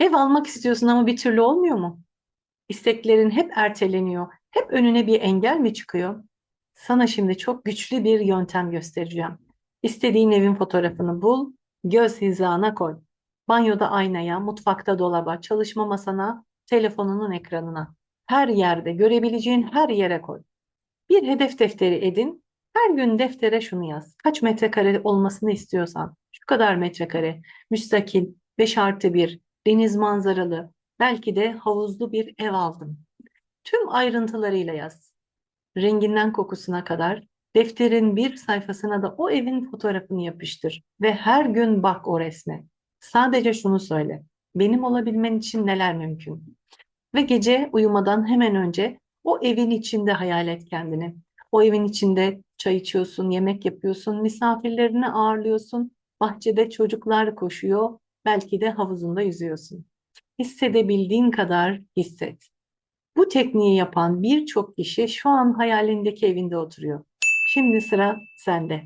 Ev almak istiyorsun ama bir türlü olmuyor mu? İsteklerin hep erteleniyor. Hep önüne bir engel mi çıkıyor? Sana şimdi çok güçlü bir yöntem göstereceğim. İstediğin evin fotoğrafını bul, göz hizana koy. Banyoda aynaya, mutfakta dolaba, çalışma masana, telefonunun ekranına. Her yerde, görebileceğin her yere koy. Bir hedef defteri edin. Her gün deftere şunu yaz. Kaç metrekare olmasını istiyorsan. Şu kadar metrekare. Müstakil, 5 artı 1, deniz manzaralı, belki de havuzlu bir ev aldım. Tüm ayrıntılarıyla yaz. Renginden kokusuna kadar defterin bir sayfasına da o evin fotoğrafını yapıştır ve her gün bak o resme. Sadece şunu söyle. Benim olabilmen için neler mümkün? Ve gece uyumadan hemen önce o evin içinde hayal et kendini. O evin içinde çay içiyorsun, yemek yapıyorsun, misafirlerini ağırlıyorsun, bahçede çocuklar koşuyor, belki de havuzunda yüzüyorsun. Hissedebildiğin kadar hisset. Bu tekniği yapan birçok kişi şu an hayalindeki evinde oturuyor. Şimdi sıra sende.